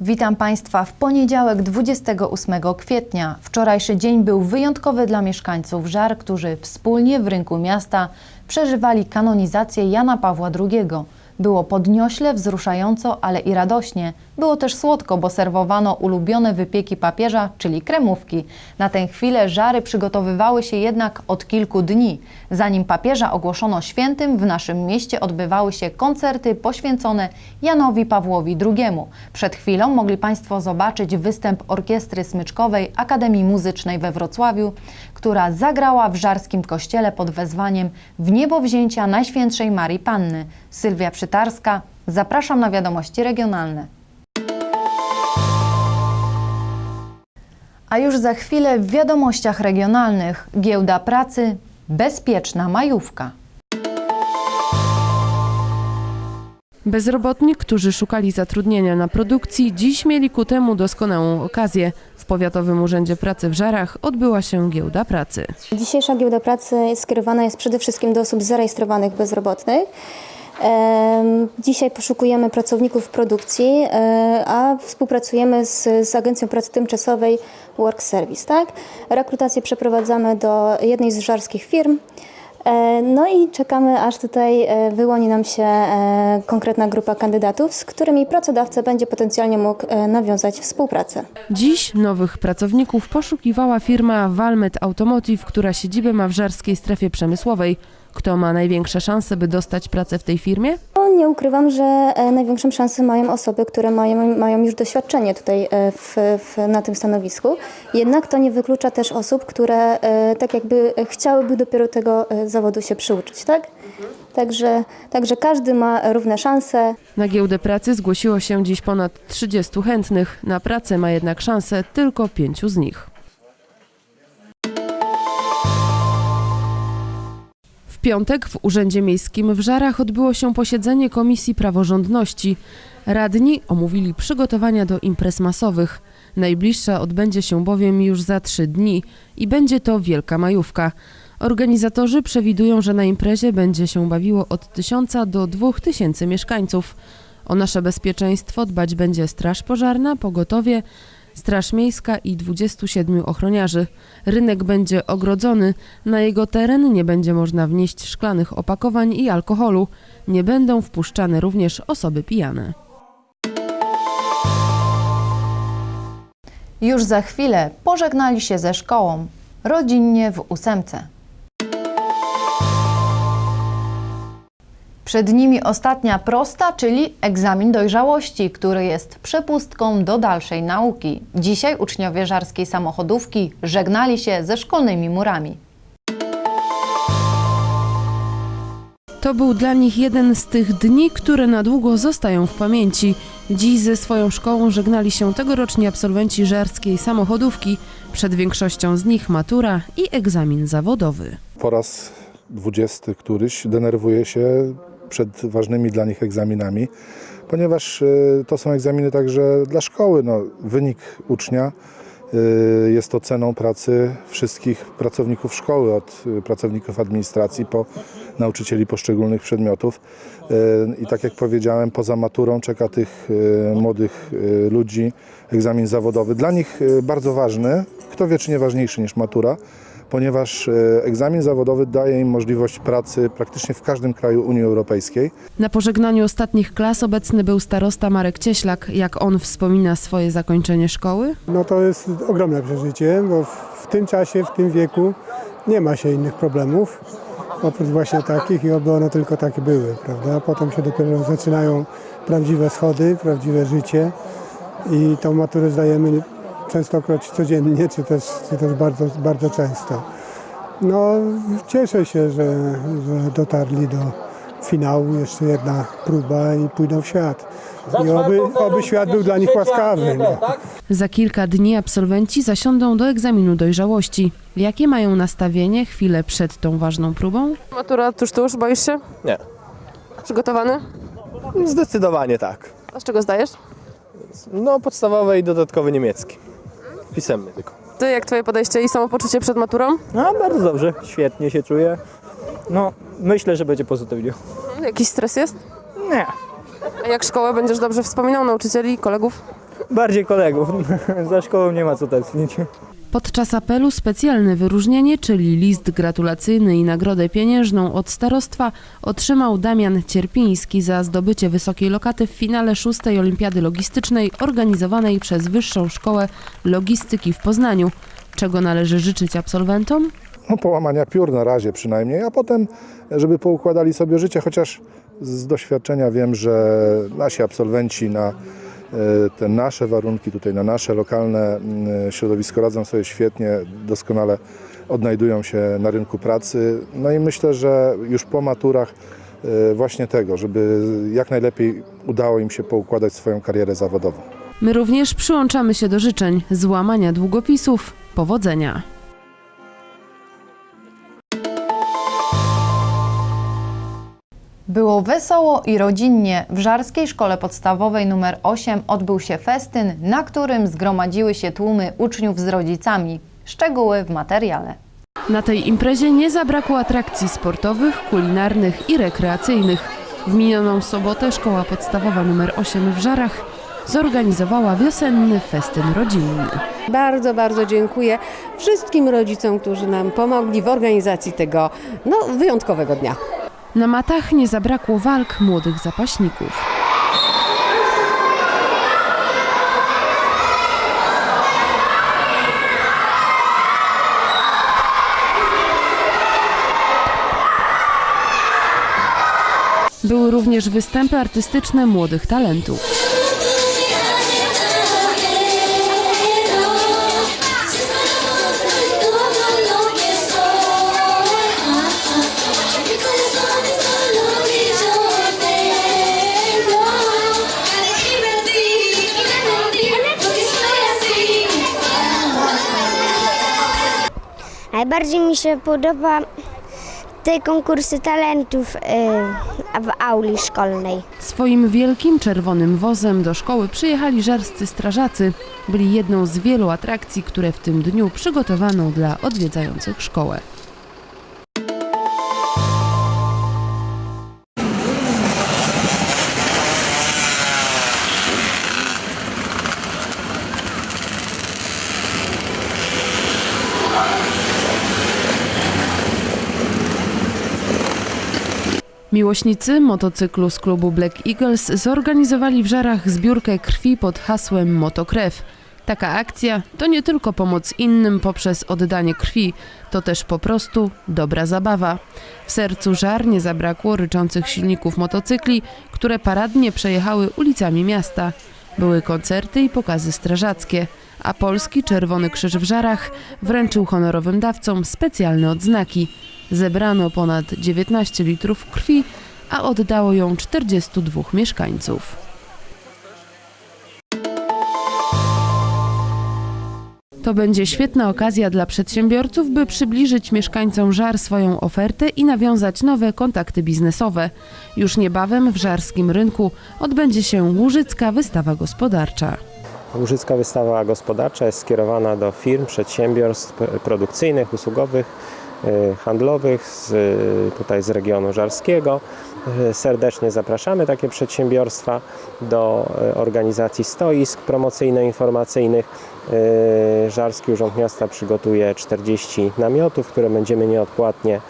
Witam Państwa w poniedziałek 28 kwietnia. Wczorajszy dzień był wyjątkowy dla mieszkańców Żar, którzy wspólnie w rynku miasta przeżywali kanonizację Jana Pawła II. Było podniośle, wzruszająco, ale i radośnie. Było też słodko, bo serwowano ulubione wypieki papieża, czyli kremówki. Na tę chwilę żary przygotowywały się jednak od kilku dni. Zanim papieża ogłoszono świętym, w naszym mieście odbywały się koncerty poświęcone Janowi Pawłowi II. Przed chwilą mogli Państwo zobaczyć występ Orkiestry Smyczkowej Akademii Muzycznej we Wrocławiu, która zagrała w żarskim kościele pod wezwaniem W niebo wzięcia Najświętszej Marii Panny. Sylwia Zapraszam na wiadomości regionalne. A już za chwilę w wiadomościach regionalnych giełda pracy, bezpieczna majówka. Bezrobotni, którzy szukali zatrudnienia na produkcji, dziś mieli ku temu doskonałą okazję. W Powiatowym Urzędzie Pracy w Żarach odbyła się giełda pracy. Dzisiejsza giełda pracy skierowana jest przede wszystkim do osób zarejestrowanych bezrobotnych. Dzisiaj poszukujemy pracowników produkcji, e, a współpracujemy z, z Agencją Pracy Tymczasowej Work Service. Tak? Rekrutację przeprowadzamy do jednej z żarskich firm. E, No i czekamy, aż tutaj e, wyłoni nam się konkretna grupa kandydatów, z którymi pracodawca będzie potencjalnie mógł nawiązać współpracę. Dziś nowych pracowników poszukiwała firma Valmet Automotive, która siedzibę ma w żarskiej strefie przemysłowej. Kto ma największe szanse, by dostać pracę w tej firmie? No, nie ukrywam, że e, największą szansę mają osoby, które mają, mają już doświadczenie tutaj e, w, w, na tym stanowisku. Jednak to nie wyklucza też osób, które e, tak jakby chciałyby dopiero tego zawodu się przyuczyć, tak? Także, także każdy ma równe szanse. Na giełdę pracy zgłosiło się dziś ponad 30 chętnych. Na pracę ma jednak szansę tylko pięciu z nich. Piątek w Urzędzie Miejskim w Żarach odbyło się posiedzenie Komisji Praworządności. Radni omówili przygotowania do imprez masowych. Najbliższa odbędzie się bowiem już za trzy dni i będzie to Wielka Majówka. Organizatorzy przewidują, że na imprezie będzie się bawiło od 1000 do 2000 mieszkańców. O nasze bezpieczeństwo dbać będzie Straż Pożarna, Pogotowie, Straż Miejska i 27 ochroniarzy. Rynek będzie ogrodzony, na jego teren nie będzie można wnieść szklanych opakowań i alkoholu. Nie będą wpuszczane również osoby pijane. Już za chwilę pożegnali się ze szkołą, rodzinnie w ósemce. Przed nimi ostatnia prosta, czyli egzamin dojrzałości, który jest przepustką do dalszej nauki. Dzisiaj uczniowie żarskiej samochodówki żegnali się ze szkolnymi murami. To był dla nich jeden z tych dni, które na długo zostają w pamięci. Dziś ze swoją szkołą żegnali się tegoroczni absolwenci żarskiej samochodówki. Przed większością z nich matura i egzamin zawodowy. po raz dwudziesty któryś denerwuję się przed ważnymi dla nich egzaminami, ponieważ y, to są egzaminy także dla szkoły. No, wynik ucznia y, jest oceną pracy wszystkich pracowników szkoły, od y, pracowników administracji po nauczycieli poszczególnych przedmiotów. I tak jak powiedziałem, poza maturą czeka tych młodych ludzi egzamin zawodowy. Dla nich bardzo ważny, kto wie czy nie ważniejszy niż matura, ponieważ e, egzamin zawodowy daje im możliwość pracy praktycznie w każdym kraju Unii Europejskiej. Na pożegnaniu ostatnich klas obecny był starosta Marek Cieślak. Jak on wspomina swoje zakończenie szkoły? No to jest ogromne przeżycie, bo w- w tym czasie, w tym wieku nie ma się innych problemów, oprócz właśnie takich i oby one tylko takie były, prawda? Potem się dopiero zaczynają prawdziwe schody, prawdziwe życie i tą maturę zdajemy częstokroć codziennie, czy też, czy też bardzo, bardzo często. No cieszę się, że, że dotarli do finału, jeszcze jedna próba i pójdą w świat. I oby, oby świat był dla nich łaskawy. No. Za kilka dni absolwenci zasiądą do egzaminu dojrzałości. Jakie mają nastawienie chwilę przed tą ważną próbą? Matura tuż tuż, boisz się? Nie. Przygotowany? Zdecydowanie tak. A z czego zdajesz? No, podstawowy i dodatkowy niemiecki. Pisemny tylko. Ty, jak twoje podejście i samopoczucie przed maturą? No bardzo dobrze, świetnie się czuję. No, myślę, że będzie pozytywnie. Jakiś stres jest? Nie, A jak szkołę będziesz dobrze wspominał, nauczycieli, kolegów? Bardziej kolegów. Za szkołą nie ma co tęsknić. Podczas apelu specjalne wyróżnienie, czyli list gratulacyjny i nagrodę pieniężną od starostwa otrzymał Damian Cierpiński za zdobycie wysokiej lokaty w finale szóstej Olimpiady Logistycznej organizowanej przez Wyższą Szkołę Logistyki w Poznaniu. Czego należy życzyć absolwentom? no, połamania piór na razie przynajmniej, a potem, żeby poukładali sobie życie, chociaż z doświadczenia wiem, że nasi absolwenci na te nasze warunki, tutaj na nasze lokalne mm, środowisko radzą sobie świetnie, doskonale odnajdują się na rynku pracy. No i myślę, że już po maturach e, właśnie tego, żeby jak najlepiej udało im się poukładać swoją karierę zawodową. My również przyłączamy się do życzeń złamania długopisów, powodzenia. Było wesoło i rodzinnie. W Żarskiej Szkole Podstawowej nr 8 odbył się festyn, na którym zgromadziły się tłumy uczniów z rodzicami. Szczegóły w materiale. Na tej imprezie nie zabrakło atrakcji sportowych, kulinarnych i rekreacyjnych. W minioną sobotę szkoła podstawowa nr 8 w Żarach zorganizowała wiosenny festyn rodzinny. Bardzo, bardzo dziękuję wszystkim rodzicom, którzy nam pomogli w organizacji tego no, wyjątkowego dnia. Na matach nie zabrakło walk młodych zapaśników. Były również występy artystyczne młodych talentów. Najbardziej mi się podoba te konkursy talentów y, w auli szkolnej. Swoim wielkim czerwonym wozem do szkoły przyjechali żarscy strażacy. Byli jedną z wielu atrakcji, które w tym dniu przygotowano dla odwiedzających szkołę. Miłośnicy motocyklu z klubu Black Eagles zorganizowali w Żarach zbiórkę krwi pod hasłem Motokrew. Taka akcja to nie tylko pomoc innym poprzez oddanie krwi, to też po prostu dobra zabawa. W sercu Żar nie zabrakło ryczących silników motocykli, które paradnie przejechały ulicami miasta. Były koncerty i pokazy strażackie, a Polski Czerwony Krzyż w Żarach wręczył honorowym dawcom specjalne odznaki. Zebrano ponad 19 litrów krwi, a oddało ją 42 mieszkańców. To będzie świetna okazja dla przedsiębiorców, by przybliżyć mieszkańcom Żar swoją ofertę i nawiązać nowe kontakty biznesowe. Już niebawem w żarskim rynku odbędzie się Łużycka Wystawa Gospodarcza. Łużycka wystawa gospodarcza jest skierowana do firm, przedsiębiorstw produkcyjnych, usługowych, handlowych z, y, tutaj z regionu żarskiego. Y, Serdecznie zapraszamy takie przedsiębiorstwa do organizacji stoisk promocyjno-informacyjnych. Żarski Urząd Miasta przygotuje 40 namiotów, które będziemy nieodpłatnie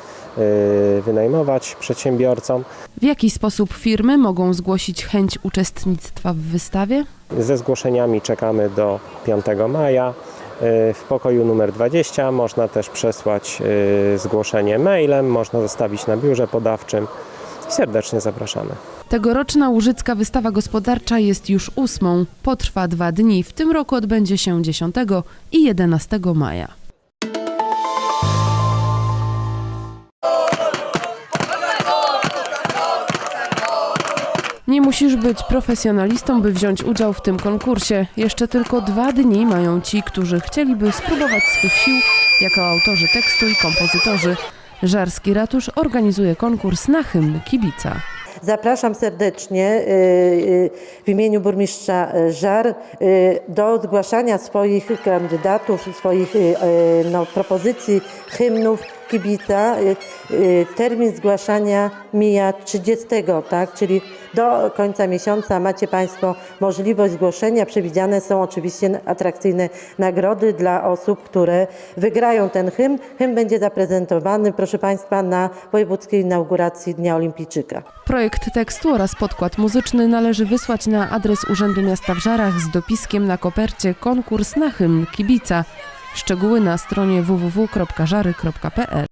wynajmować przedsiębiorcom. W jaki sposób firmy mogą zgłosić chęć uczestnictwa w wystawie? Ze zgłoszeniami czekamy do 5 maja. Y, W pokoju numer 20 można też przesłać y, zgłoszenie mailem, można zostawić na biurze podawczym. Serdecznie zapraszamy. Tegoroczna Łużycka Wystawa Gospodarcza jest już ósmą. Potrwa dwa dni. W tym roku odbędzie się 10 i 11 maja. Nie musisz być profesjonalistą, by wziąć udział w tym konkursie. Jeszcze tylko dwa dni mają ci, którzy chcieliby spróbować swych sił jako autorzy tekstu i kompozytorzy. Żarski Ratusz organizuje konkurs na hymn kibica. Zapraszam serdecznie y, y, w imieniu burmistrza Żar y, do zgłaszania swoich kandydatów, swoich no, propozycji hymnów kibica y, y, termin zgłaszania mija 30, tak? Czyli do końca miesiąca macie Państwo możliwość zgłoszenia. Przewidziane są oczywiście atrakcyjne nagrody dla osób, które wygrają ten hymn. Hymn będzie zaprezentowany, proszę Państwa, na wojewódzkiej inauguracji Dnia Olimpijczyka. Projekt tekstu oraz podkład muzyczny należy wysłać na adres Urzędu Miasta w Żarach z dopiskiem na kopercie konkurs na hymn kibica. Szczegóły na stronie www.żary.pl.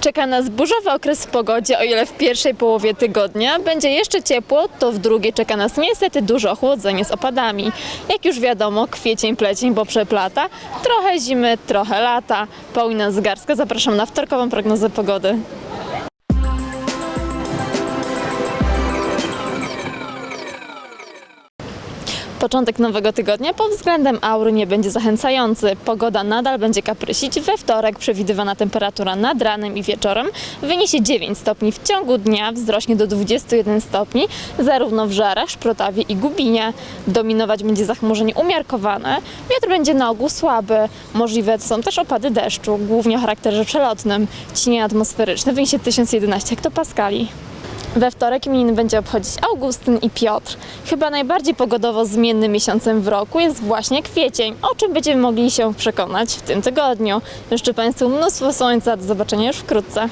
Czeka nas burzowy okres w pogodzie, o ile w pierwszej połowie tygodnia będzie jeszcze ciepło, to w drugiej czeka nas niestety duże ochłodzenie z opadami. Jak już wiadomo, kwiecień, plecień, bo przeplata, trochę zimy, trochę lata. Paulina Zgarska, zapraszam na wtorkową prognozę pogody. Początek nowego tygodnia pod względem aury nie będzie zachęcający. Pogoda nadal będzie kaprysić. We wtorek przewidywana temperatura nad ranem i wieczorem wyniesie 9 stopni. W ciągu dnia wzrośnie do 21 stopni, zarówno w Żarach, Szprotawie i Gubinie. Dominować będzie zachmurzenie umiarkowane. Wiatr będzie na ogół słaby. Możliwe są też opady deszczu, głównie o charakterze przelotnym. Ciśnienie atmosferyczne wyniesie 1011 hektopaskali. We wtorek imieniny będzie obchodzić Augustyn i Piotr. Chyba najbardziej pogodowo zmiennym miesiącem w roku jest właśnie kwiecień, o czym będziemy mogli się przekonać w tym tygodniu. Życzę Państwu mnóstwo słońca, do zobaczenia już wkrótce.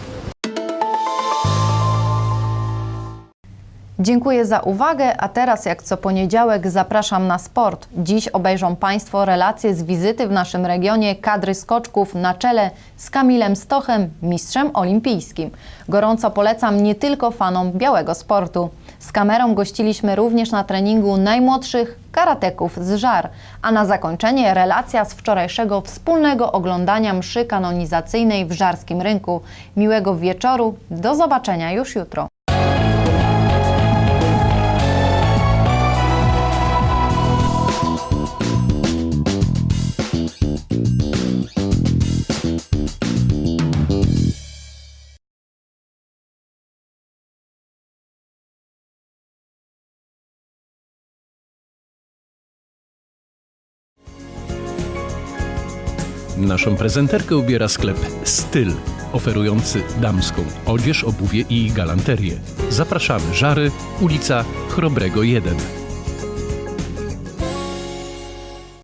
Dziękuję za uwagę, a teraz jak co poniedziałek zapraszam na sport. Dziś obejrzą Państwo relacje z wizyty w naszym regionie kadry skoczków na czele z Kamilem Stochem, mistrzem olimpijskim. Gorąco polecam nie tylko fanom białego sportu. Z kamerą gościliśmy również na treningu najmłodszych karateków z Żar, a na zakończenie relacja z wczorajszego wspólnego oglądania mszy kanonizacyjnej w Żarskim Rynku. Miłego wieczoru, do zobaczenia już jutro. Naszą prezenterkę ubiera sklep Styl, oferujący damską odzież, obuwie i galanterię. Zapraszamy, Żary, ulica Chrobrego 1.